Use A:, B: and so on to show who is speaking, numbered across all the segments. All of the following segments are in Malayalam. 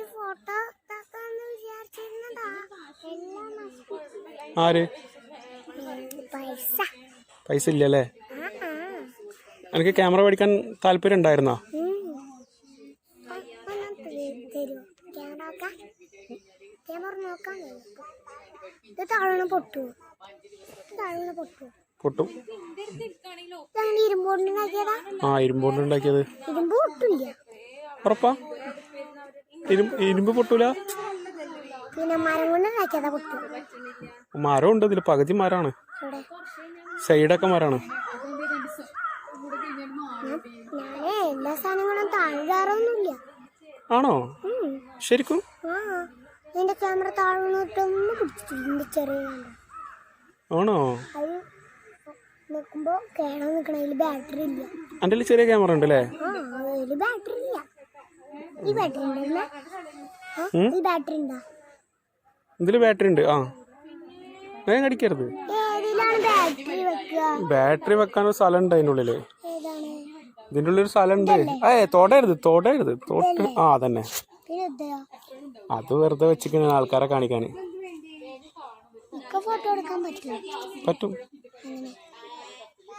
A: കുറച്ച് ഫോട്ടോ വിചാരിച്ചിരുന്നതാ. എല്ലാം.
B: ആര്?
A: പൈസ.
B: പൈസ ഇല്ലല്ലേ?
A: ആ, ആ.
B: എനിക്ക് ക്യാമറ മേടിക്കാൻ താല്പര്യം ഉണ്ടായിരുന്നോ?
A: ഉം. ഒന്ന് തരുവോ ക്യാമറ നോക്കാം. ക്യാമറ നോക്കാൻ നോക്കാം. ഇത് താഴെ പൊട്ടു. ഇത് താഴെ പൊട്ടു.
B: പൊട്ടും.
A: ഇതങ്ങനെ ഇരുമ്പോണ്ടുണ്ടാക്കിയതാ
B: ആ ഇരുമ്പോണ്ട് ഉണ്ടാക്കിയത്.
A: ഇരുമ്പ് പൊട്ടില്ല.
B: ഉറപ്പാ? ഇരുമ്പ് പൊട്ടൂല?
A: മരം
B: ഉണ്ട് ഇതിൽ പകുതി മരമാണ് സൈഡൊക്കെ മരമാണ്
A: ഞാനേ എല്ലാ സാധനങ്ങളും താഴാറൊന്നുമില്ല
B: ആണോ? ശരിക്കും?
A: എന്റെ ക്യാമറ താഴ്ന്നിട്ടൊന്നും ചെറിയ.
B: ആണോ?
A: അത് നിൽക്കുമ്പോ കേടാൻ നിൽക്കണതിൽ ബാറ്ററി ഇല്ല.
B: അതിൽ ചെറിയ ക്യാമറ ഉണ്ട് അല്ലേ
A: ആ അതിൽ ബാറ്ററി ഇല്ല. ഈ ബാറ്ററി ഉണ്ടാ?
B: ബാറ്ററി ഉണ്ട്. ആ. വേഗം കടിക്കരുത്.
A: ഏതിലാണ് ബാറ്ററി വെക്കുക?
B: ബാറ്ററി വെക്കാനൊരു സ്ഥലം ഉണ്ട് അതിന്റെ ഉള്ളിൽ
A: ഏതാണ്?
B: ഇതിന്റെ ഉള്ളിൽ ഒരു സ്ഥലം ഉണ്ട്. ഏ തൊടരുത് തൊടരുത്. തൊട്ട് ആ
A: തന്നെ
B: അത് വെറുതെ വെച്ചിരിക്കുന്ന ആൾക്കാരെ കാണിക്കാൻ
A: ഒക്കെ ഫോട്ടോ എടുക്കാൻ
B: പറ്റും.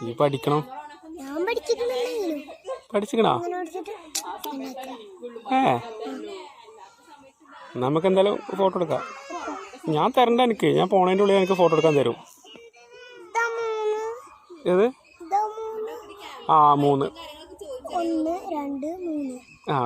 B: ഈ പഠിക്കണം. പഠിച്ചിക്കണോ. ഏ നമുക്ക് എന്തായാലും ഫോട്ടോ എടുക്കാം. ഞാൻ തരണ്ട എനിക്ക്. ഞാൻ പോണതിന്റെ ഉള്ളിൽ എനിക്ക് ഫോട്ടോ എടുക്കാൻ തരും. ഏത്? ആ മൂന്ന്.
A: ഒന്ന് രണ്ട് മൂന്ന്.
B: ആ